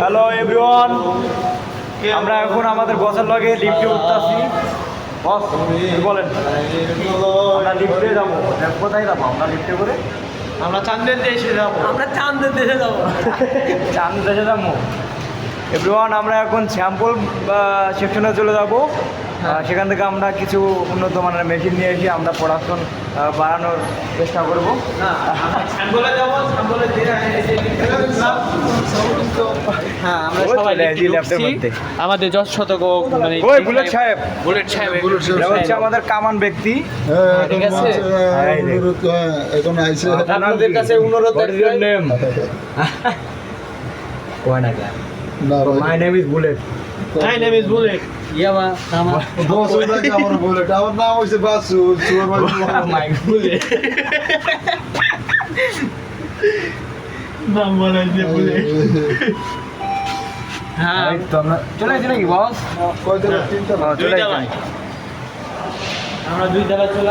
Hello everyone আমরা এখন আমাদের বসের লগে লিফটে উঠতেছি। বস বলেন? আমরা লিফটে যাব। কোথায় যাব আমরা লিফটে করে? আমরা চান্দের দেশে যাব। আমরা চান্দের দেশে যাব। চাঁদ দেশে যাব। এভরিওয়ান আমরা এখন শ্যাম্পুল সেকশনে চলে যাব। সেখান থেকে আমরা কিছু উন্নত মানের মেশিন নিয়ে এসে আমরা প্রোডাকশন বাড়ানোর চেষ্টা করব। হ্যাঁ আমরা সবাই। আমাদের যশ শতক মানে ওই বুলেট সাহেব। বুলেট সাহেব। এটা হচ্ছে আমাদের কামান ব্যক্তি। হ্যাঁ, ঠিক আছে? হ্যাঁ, এখন আইসে। আপনাদের কাছে অনুরোধ is your name? না my name is Bullet my name is Bullet ইয়ামা কামা বস আমার বলে আমার নাম হয়েছে বাসু চুয়ার মাই বুলেট নাম বলে। হ্যাঁ। তো আমরা চলে আসছি নাকি বস আসছি ভাই। আমরা দুই জায়গায় চলে